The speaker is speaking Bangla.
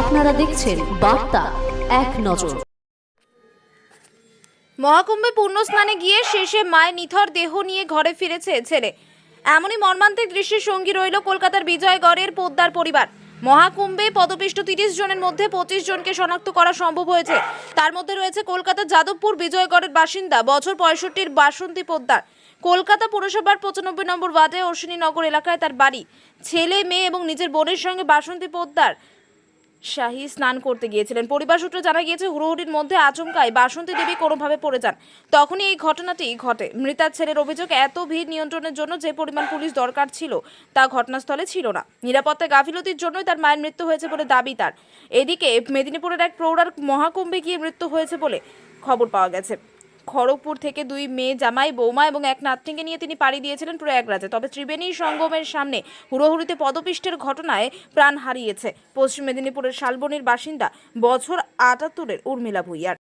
আপনারা দেখছেন বার্তা এক নজর। মহাকুম্ভে পূর্ণ স্নানে গিয়ে শেষে মায়ের নিথর দেহ নিয়ে ঘরে ফিরেছে ছেলে। এমনই মর্মান্তিক দৃশ্যের সঙ্গী রইল কলকাতার বিজয়গড়ের পোদ্দার পরিবার। মহাকুম্ভে পদপিষ্ট তিরিশ জনের মধ্যে পঁচিশ জনকে শনাক্ত করা সম্ভব হয়েছে। তার মধ্যে রয়েছে কলকাতার যাদবপুর বিজয়গড়ের বাসিন্দা, বছর পঁয়ষট্টির বাসন্তী পোদ্দার। কলকাতা পুরসভার পঁচানব্বই নম্বর ওয়ার্ডে অশ্বিনীনগর এলাকায় তার বাড়ি। ছেলে, মেয়ে এবং নিজের বোনের সঙ্গে বাসন্তী পোদ্দার শাহী স্নান করতে গিয়েছিলেন। পরিবার সূত্রে জানা গিয়েছে, হুড়োহুড়ির মধ্যে আচমকায় বাসন্তী দেবী কোনোভাবে পড়ে যান। তখনই এই ঘটনাটি ঘটে। মৃতার ছেলের অভিযোগ, এত ভিড় নিয়ন্ত্রণের জন্য যে পরিমাণ পুলিশ দরকার ছিল, তা ঘটনাস্থলে ছিল না। নিরাপত্তা গাফিলতির জন্যই তার মায়ের মৃত্যু হয়েছে বলে দাবি তার। এদিকে মেদিনীপুরের এক প্রৌঢ়ার মহাকুম্ভে গিয়ে মৃত্যু হয়েছে বলে খবর পাওয়া গেছে। খড়গপুর থেকে দুই মেয়ে জামাই, বৌমা এবং এক নাতনিকে নিয়ে তিনি পাড়ি দিয়েছিলেন প্রয়াগরাজে। তবে ত্রিবেণী সঙ্গমের সামনে হুড়োহুড়িতে পদপিষ্টের ঘটনায় প্রাণ হারিয়েছে। পশ্চিম মেদিনীপুরের শালবনির বাসিন্দা বছর আটাত্তরের উর্মিলা ভুইয়ার।